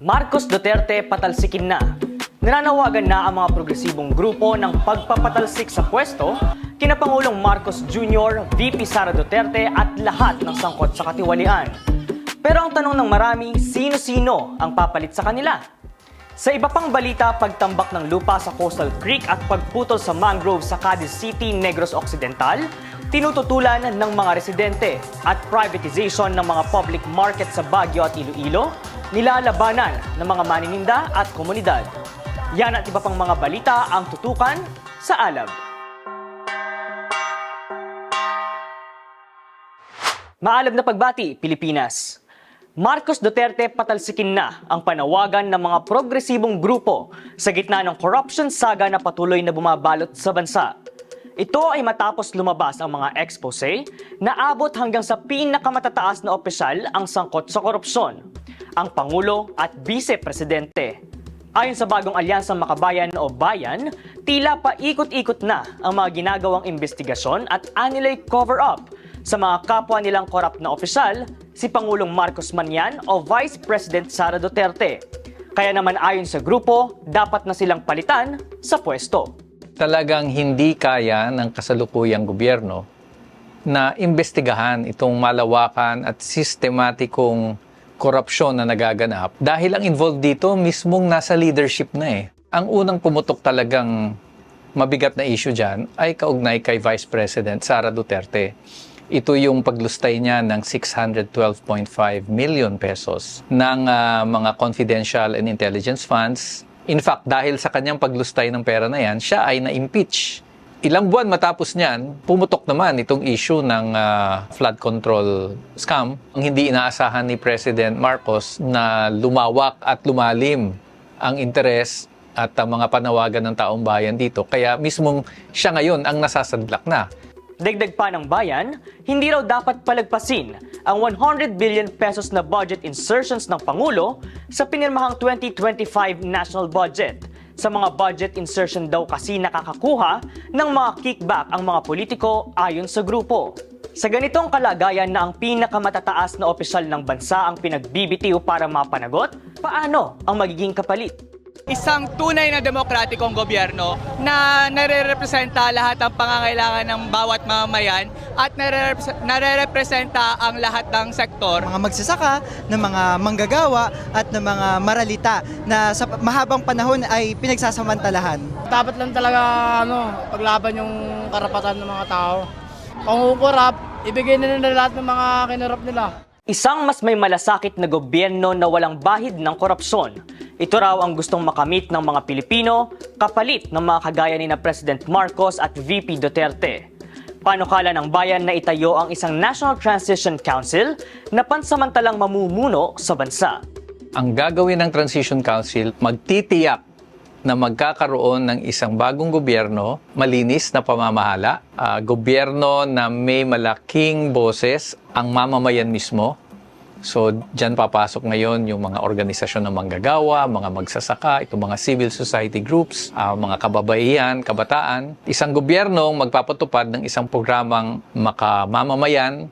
Marcos Duterte patalsikin na. Nananawagan na ang mga progresibong grupo ng pagpapatalsik sa pwesto kina Pangulong Marcos Jr., VP Sara Duterte at lahat ng sangkot sa katiwalian. Pero ang tanong ng marami, sino-sino ang papalit sa kanila? Sa iba pang balita, pagtambak ng lupa sa Coastal Creek at pagputol sa mangrove sa Cadiz City, Negros Occidental, tinututulan ng mga residente at privatization ng mga public market sa Baguio at Iloilo, nilalabanan ng mga manininda at komunidad. Yan at iba pang mga balita ang tutukan sa Alab. Maalab na pagbati, Pilipinas. Marcos Duterte patalsikin na ang panawagan ng mga progresibong grupo sa gitna ng corruption saga na patuloy na bumabalot sa bansa. Ito ay matapos lumabas ang mga expose na abot hanggang sa pinakamatataas na opisyal ang sangkot sa korupsyon, ang Pangulo at Vice Presidente. Ayon sa bagong alyansang makabayan o bayan, tila paikot-ikot na ang mga ginagawang investigasyon at anilay cover-up sa mga kapwa nilang korap na opisyal, si Pangulong Marcos Manyan o Vice President Sara Duterte. Kaya naman ayon sa grupo, dapat na silang palitan sa pwesto. talagang hindi kaya ng kasalukuyang gobyerno na imbestigahan itong malawakan at sistematikong korupsyon na nagaganap dahil ang involved dito mismong nasa leadership na eh. Ang unang pumutok talagang mabigat na issue dyan ay kaugnay kay Vice President Sara Duterte. Ito yung paglustay niya ng 612.5 million pesos ng ah, mga confidential and intelligence funds. In fact, dahil sa kanyang paglustay ng pera na yan, siya ay na-impeach. Ilang buwan matapos niyan, pumutok naman itong issue ng ah, flood control scam. Ang hindi inaasahan ni President Marcos na lumawak at lumalim ang interes at ang mga panawagan ng taong bayan dito. Kaya mismong siya ngayon ang nasasadlak na. Dagdag pa ng bayan, hindi raw dapat palagpasin ang 100 billion pesos na budget insertions ng Pangulo sa pinirmahang 2025 national budget. Sa mga budget insertion daw kasi nakakakuha ng mga kickback ang mga politiko ayon sa grupo. Sa ganitong kalagayan na ang pinakamatataas na opisyal ng bansa ang pinagbibitiw para mapanagot, paano ang magiging kapalit? Isang tunay na demokratikong gobyerno na nare-representa lahat ng pangangailangan ng bawat mamamayan at nare-repres- nare-representa ang lahat ng sektor. mga magsasaka, ng mga manggagawa at ng mga maralita na sa mahabang panahon ay pinagsasamantalahan. dapat lang talaga ano, paglaban yung karapatan ng mga tao. Pangukurap, ibigay na nila lahat ng mga kinurap nila. Isang mas may malasakit na gobyerno na walang bahid ng korupsyon. Ito raw ang gustong makamit ng mga Pilipino kapalit ng mga kagaya ni na President Marcos at VP Duterte. Panukala ng bayan na itayo ang isang National Transition Council na pansamantalang mamumuno sa bansa. ang gagawin ng Transition Council, magtitiyak na magkakaroon ng isang bagong gobyerno, malinis na pamamahala, ah, gobyerno na may malaking boses ang mamamayan mismo. So, dyan papasok ngayon yung mga organisasyon ng manggagawa, mga magsasaka, itong mga civil society groups, ah, mga kababaihan, kabataan. Isang gobyernong magpapatupad ng isang programang makamamamayan,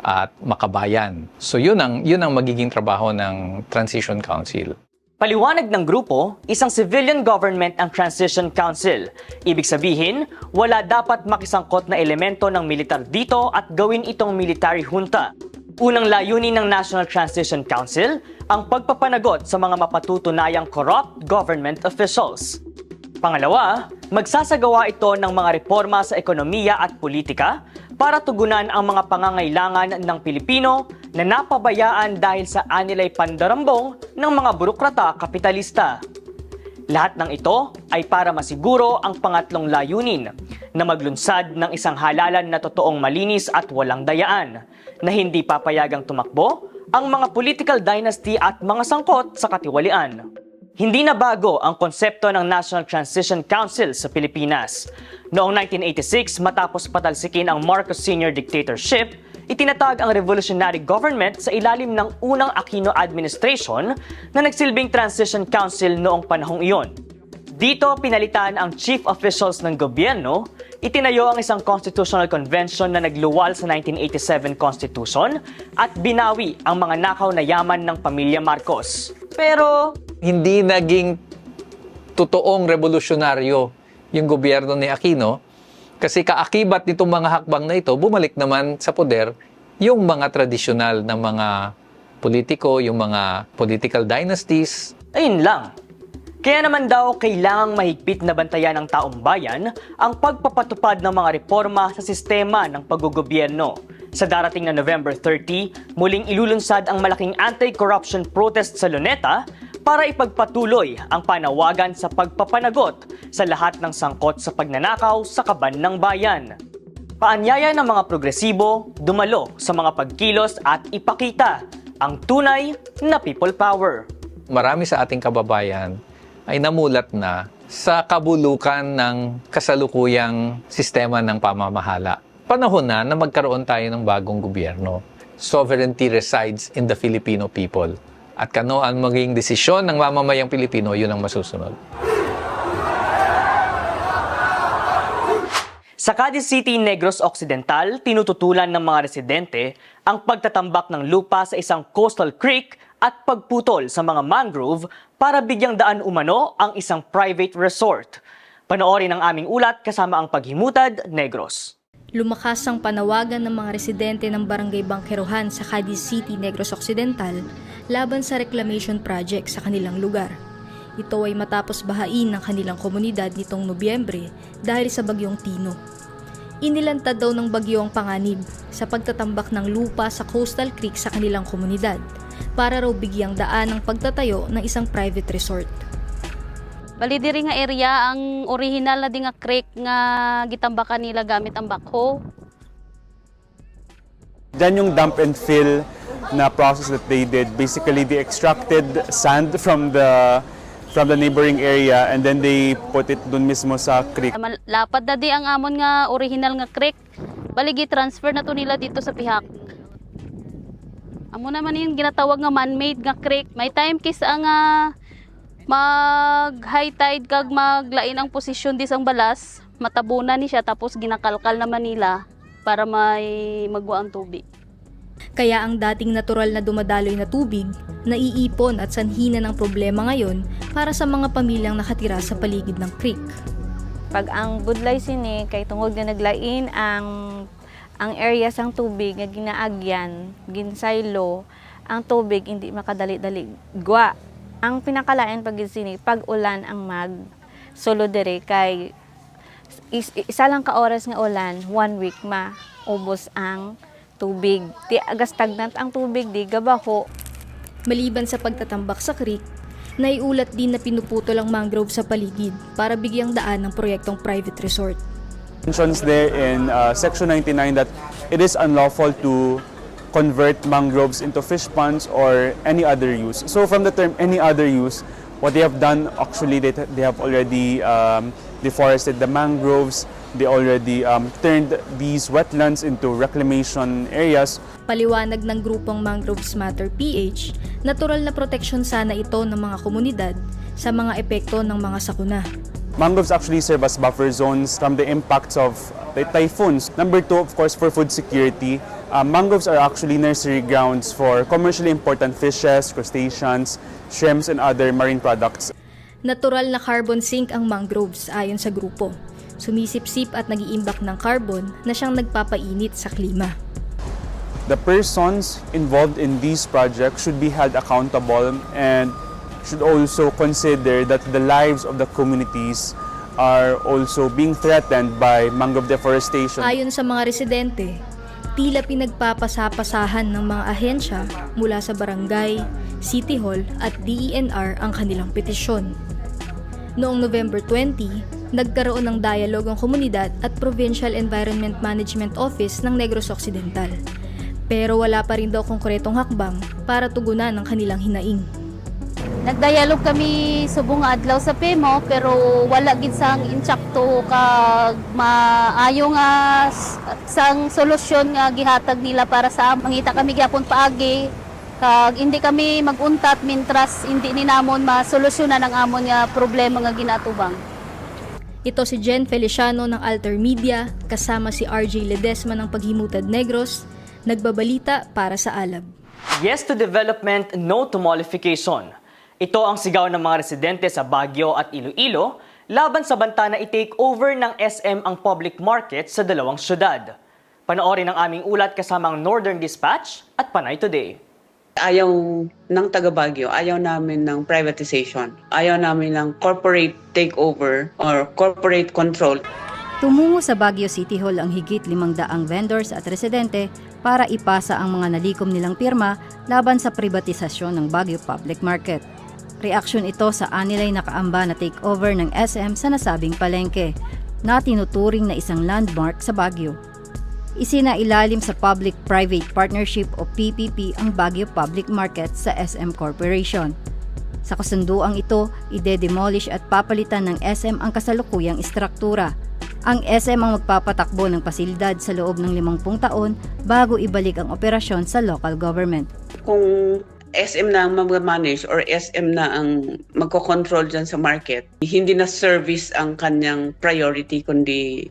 at makabayan. So yun ang yun ang magiging trabaho ng Transition Council. Paliwanag ng grupo, isang civilian government ang Transition Council. Ibig sabihin, wala dapat makisangkot na elemento ng militar dito at gawin itong military junta. Unang layunin ng National Transition Council ang pagpapanagot sa mga mapatutunayang corrupt government officials. Pangalawa, magsasagawa ito ng mga reforma sa ekonomiya at politika para tugunan ang mga pangangailangan ng Pilipino na napabayaan dahil sa anilay pandarambong ng mga burokrata kapitalista. Lahat ng ito ay para masiguro ang pangatlong layunin na maglunsad ng isang halalan na totoong malinis at walang dayaan na hindi papayagang tumakbo ang mga political dynasty at mga sangkot sa katiwalian. Hindi na bago ang konsepto ng National Transition Council sa Pilipinas. Noong 1986, matapos patalsikin ang Marcos Sr. dictatorship, itinatag ang revolutionary government sa ilalim ng unang Aquino administration na nagsilbing Transition Council noong panahong iyon. Dito pinalitan ang chief officials ng gobyerno, Itinayo ang isang constitutional convention na nagluwal sa 1987 Constitution at binawi ang mga nakaw na yaman ng pamilya Marcos. Pero Hindi naging totoong revolusyonaryo yung gobyerno ni Aquino kasi kaakibat nitong mga hakbang na ito, bumalik naman sa poder yung mga tradisyonal na mga politiko, yung mga political dynasties, ayun lang. Kaya naman daw kailangang mahigpit na bantayan ng taong bayan ang pagpapatupad ng mga reforma sa sistema ng paggugobyerno. Sa darating na November 30, muling ilulunsad ang malaking anti-corruption protest sa Luneta para ipagpatuloy ang panawagan sa pagpapanagot sa lahat ng sangkot sa pagnanakaw sa kaban ng bayan. Paanyaya ng mga progresibo, dumalo sa mga pagkilos at ipakita ang tunay na people power. marami sa ating kababayan ay namulat na sa kabulukan ng kasalukuyang sistema ng pamamahala. Panahon na na magkaroon tayo ng bagong gobyerno. Sovereignty resides in the Filipino people. At kano ang maging desisyon ng mamamayang Pilipino, yun ang masusunod. Sa Cadiz City, Negros Occidental, tinututulan ng mga residente ang pagtatambak ng lupa sa isang coastal creek at pagputol sa mga mangrove para bigyang daan umano ang isang private resort. Panoorin ang aming ulat kasama ang paghimutad, Negros. Lumakas ang panawagan ng mga residente ng Barangay Bangkerohan sa Cadiz City, Negros Occidental laban sa reclamation project sa kanilang lugar. Ito ay matapos bahain ng kanilang komunidad nitong Nobyembre dahil sa bagyong Tino. Inilantad daw ng bagyo ang panganib sa pagtatambak ng lupa sa coastal creek sa kanilang komunidad para raw bigyang daan ang pagtatayo ng isang private resort. Bali diri nga area ang original na di nga creek nga gitambakan nila gamit ang backhoe. Then yung dump and fill na process that they did, basically they extracted sand from the from the neighboring area and then they put it dun mismo sa creek. Lapad na di ang amon nga original nga creek. Bali gi-transfer na to nila dito sa pihak. Amo naman yung ginatawag nga man-made nga creek. May time kis ang nga mag high tide kag maglain ang posisyon di sang balas, matabunan ni siya tapos ginakalkal naman nila para may magwa ang tubig. Kaya ang dating natural na dumadaloy na tubig, naiipon at sanhina ng problema ngayon para sa mga pamilyang nakatira sa paligid ng creek. pag ang budlay sini kay tungod nga naglain ang ang area sang tubig nga ginaagyan ginsaylo ang tubig hindi makadali-dali. Gwa ang pinakalain pag sini pag ulan ang mag solo dire kay is, isa lang ka oras nga ulan one week ma ubos ang tubig. Ti aga stagnant ang tubig di gabaho. Maliban sa pagtatambak sa creek, naiulat din na pinuputol ang mangrove sa paligid para bigyang daan ng proyektong private resort. Mentions there in uh, section 99 that it is unlawful to convert mangroves into fish ponds or any other use. So from the term any other use, what they have done actually they, they have already um, deforested the mangroves. They already um, turned these wetlands into reclamation areas Paliwanag ng grupong Mangroves Matter PH, natural na proteksyon sana ito ng mga komunidad sa mga epekto ng mga sakuna. Mangroves actually serve as buffer zones from the impacts of the typhoons. Number two, of course, for food security, uh, mangroves are actually nursery grounds for commercially important fishes, crustaceans, shrimps, and other marine products. Natural na carbon sink ang mangroves ayon sa grupo. Sumisipsip at nag-iimbak ng carbon na siyang nagpapainit sa klima. The persons involved in these projects should be held accountable and should also consider that the lives of the communities are also being threatened by mangrove deforestation. Ayon sa mga residente, tila pinagpapasapasahan ng mga ahensya mula sa barangay, City Hall at DENR ang kanilang petisyon. Noong November 20, nagkaroon ng dialog ang komunidad at Provincial Environment Management Office ng Negros Occidental. Pero wala pa rin daw konkretong hakbang para tugunan ang kanilang hinaing. Nagdialog kami subong adlaw sa PEMO pero wala gid sang insakto kag maayo nga sang solusyon nga gihatag nila para sa mangita kami gyapon paagi kag hindi kami maguntat mintras hindi ni namon masolusyonan ang amon nga problema nga ginatubang. Ito si Jen Feliciano ng Alter Media kasama si RJ Ledesma ng Paghimutad Negros, nagbabalita para sa Alab. Yes to development, no to mollification. Ito ang sigaw ng mga residente sa Baguio at Iloilo laban sa banta na i-take over ng SM ang public market sa dalawang syudad. Panoorin ang aming ulat kasama ang Northern Dispatch at Panay Today. ayaw ng taga Baguio, ayaw namin ng privatization. Ayaw namin ng corporate takeover or corporate control. Tumungo sa Baguio City Hall ang higit limang daang vendors at residente para ipasa ang mga nalikom nilang pirma laban sa privatisasyon ng Baguio Public Market. Reaksyon ito sa anilay nakaamba na takeover ng SM sa nasabing palengke na tinuturing na isang landmark sa Baguio. Isinailalim sa Public-Private Partnership o PPP ang Baguio Public Market sa SM Corporation. Sa kasunduang ito, ide-demolish at papalitan ng SM ang kasalukuyang istruktura. Ang SM ang magpapatakbo ng pasilidad sa loob ng 50 taon bago ibalik ang operasyon sa local government. Kung SM na ang mag-manage or SM na ang magkocontrol dyan sa market, hindi na service ang kanyang priority kundi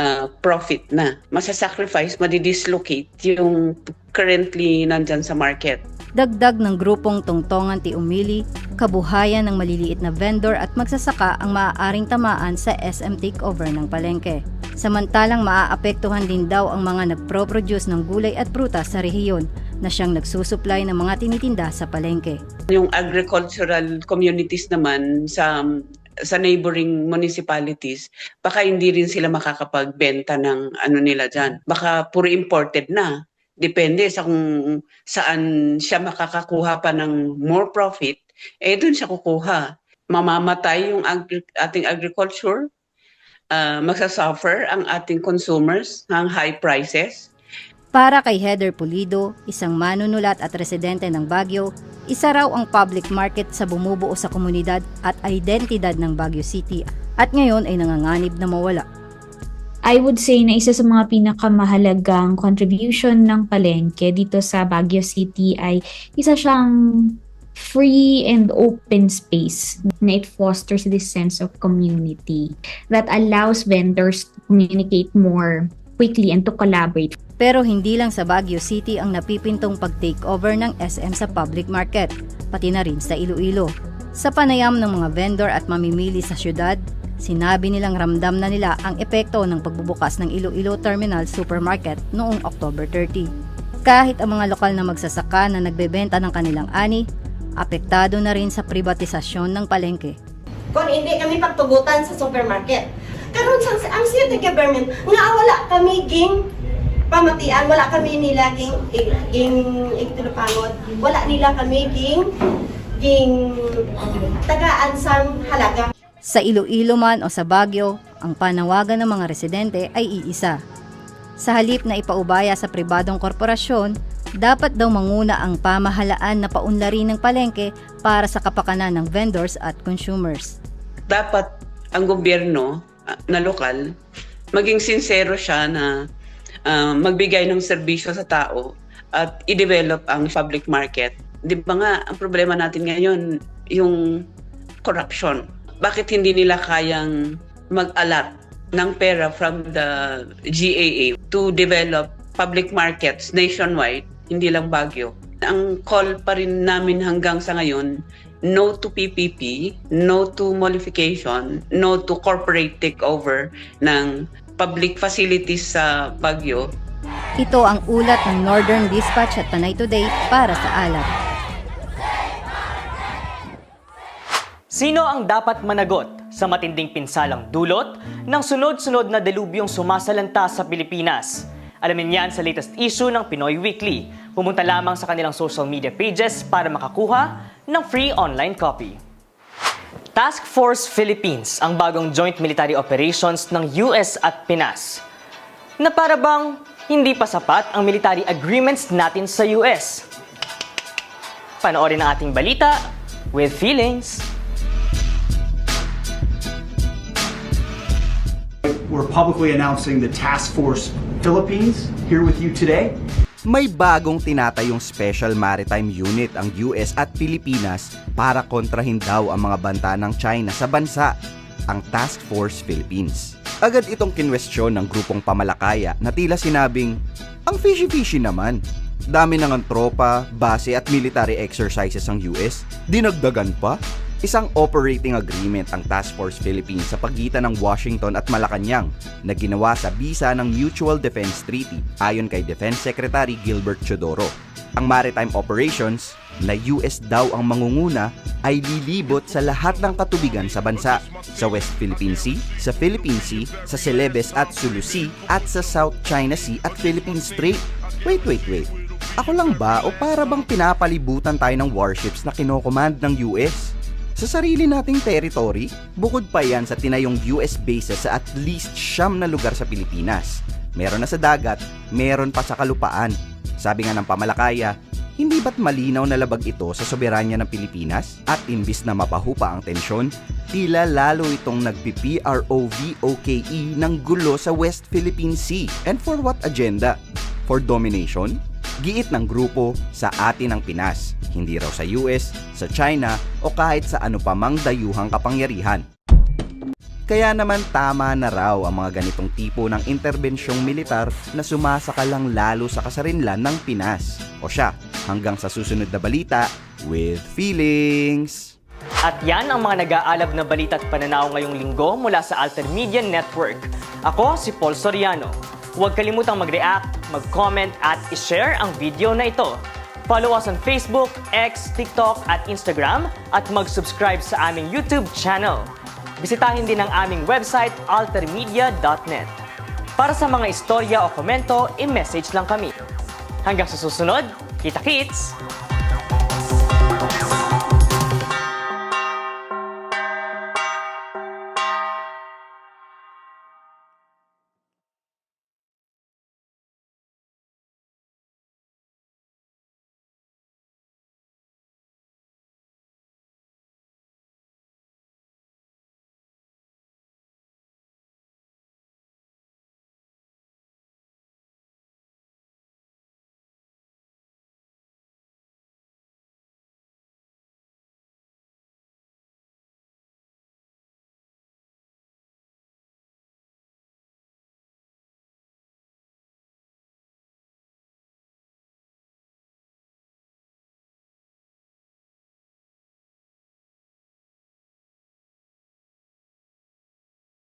ah, profit na. Masasacrifice, madidislocate yung currently nandyan sa market. Dagdag ng grupong Tungtongan Ti Umili, kabuhayan ng maliliit na vendor at magsasaka ang maaaring tamaan sa SM takeover ng palengke. Samantalang maaapektuhan din daw ang mga nagpro-produce ng gulay at prutas sa rehiyon na siyang nagsusupply ng mga tinitinda sa palengke. Yung agricultural communities naman sa sa neighboring municipalities, baka hindi rin sila makakapagbenta ng ano nila dyan. Baka puro imported na. Depende sa kung saan siya makakakuha pa ng more profit, eh doon siya kukuha. Mamamatay yung agri- ating agriculture, uh, magsasuffer ang ating consumers ng high prices, Para kay Heather Pulido, isang manunulat at residente ng Baguio, isa raw ang public market sa bumubuo sa komunidad at identidad ng Baguio City at ngayon ay nanganganib na mawala. I would say na isa sa mga pinakamahalagang contribution ng palengke dito sa Baguio City ay isa siyang free and open space na it fosters this sense of community that allows vendors to communicate more quickly and to collaborate. Pero hindi lang sa Baguio City ang napipintong pag-takeover ng SM sa public market, pati na rin sa Iloilo. Sa panayam ng mga vendor at mamimili sa syudad, sinabi nilang ramdam na nila ang epekto ng pagbubukas ng Iloilo Terminal Supermarket noong October 30. Kahit ang mga lokal na magsasaka na nagbebenta ng kanilang ani, apektado na rin sa privatisasyon ng palengke. kung hindi kami pagtugutan sa supermarket. Karon sa ang city government nga wala kami ging pamatian, wala kami nila ging ging, igtulupangod, wala nila kami ging ging tagaan sang halaga. Sa Iloilo man o sa Baguio, ang panawagan ng mga residente ay iisa. Sa halip na ipaubaya sa pribadong korporasyon, dapat daw manguna ang pamahalaan na paunlarin ng palengke para sa kapakanan ng vendors at consumers. dapat ang gobyerno na lokal maging sincero siya na ah, magbigay ng serbisyo sa tao at i-develop ang public market. Di ba nga, ang problema natin ngayon, yung corruption. Bakit hindi nila kayang mag-alat ng pera from the GAA to develop public markets nationwide, hindi lang Baguio. Ang call pa rin namin hanggang sa ngayon, no to PPP, no to mollification, no to corporate takeover ng public facilities sa Baguio. Ito ang ulat ng Northern Dispatch at Panay Today para sa Alat. Sino ang dapat managot sa matinding pinsalang dulot ng sunod-sunod na delubyong sumasalanta sa Pilipinas? Alamin yan sa latest issue ng Pinoy Weekly. Pumunta lamang sa kanilang social media pages para makakuha ng free online copy. Task Force Philippines ang bagong joint military operations ng US at Pinas. Na para bang hindi pa sapat ang military agreements natin sa US. Panoorin ang ating balita with feelings. We're publicly announcing the Task Force Philippines here with you today. May bagong tinatayong Special Maritime Unit ang US at Pilipinas para kontrahin daw ang mga banta ng China sa bansa. ang Task Force Philippines. Agad itong kinwestiyon ng grupong pamalakaya na tila sinabing, ang fishy-fishy naman. Dami nang ang tropa, base at military exercises ang US. Dinagdagan pa. Isang operating agreement ang Task Force Philippines sa pagitan ng Washington at Malacanang na ginawa sa bisa ng Mutual Defense Treaty ayon kay Defense Secretary Gilbert Chodoro. Ang maritime operations na US daw ang mangunguna ay lilibot sa lahat ng katubigan sa bansa, sa West Philippine Sea, sa Philippine Sea, sa Celebes at Sulu Sea, at sa South China Sea at Philippine Strait. Wait, wait, wait. Ako lang ba o para bang pinapalibutan tayo ng warships na kinocommand ng US? Sa sarili nating territory, bukod pa yan sa tinayong US bases sa at least siyam na lugar sa Pilipinas. Meron na sa dagat, meron pa sa kalupaan. Sabi nga ng pamalakaya, hindi ba't malinaw na labag ito sa soberanya ng Pilipinas? At imbis na mapahupa ang tensyon, tila lalo itong nagpi-PROVOKE ng gulo sa West Philippine Sea. And for what agenda? For domination? Giit ng grupo sa atin ang Pinas, hindi raw sa US, sa China o kahit sa ano pa mang dayuhang kapangyarihan. Kaya naman tama na raw ang mga ganitong tipo ng interbensyong militar na sumasakalang lalo sa kasarinlan ng Pinas. O siya, hanggang sa susunod na balita, with feelings! At yan ang mga nag-aalab na balita at pananaw ngayong linggo mula sa Altermedia Network. Ako si Paul Soriano. Huwag kalimutang mag-react, mag-comment at i-share ang video na ito. Follow us on Facebook, X, TikTok at Instagram at mag-subscribe sa aming YouTube channel. Bisitahin din ang aming website altermedia.net. Para sa mga istorya o komento, i-message lang kami. Hanggang sa susunod, kita-kits!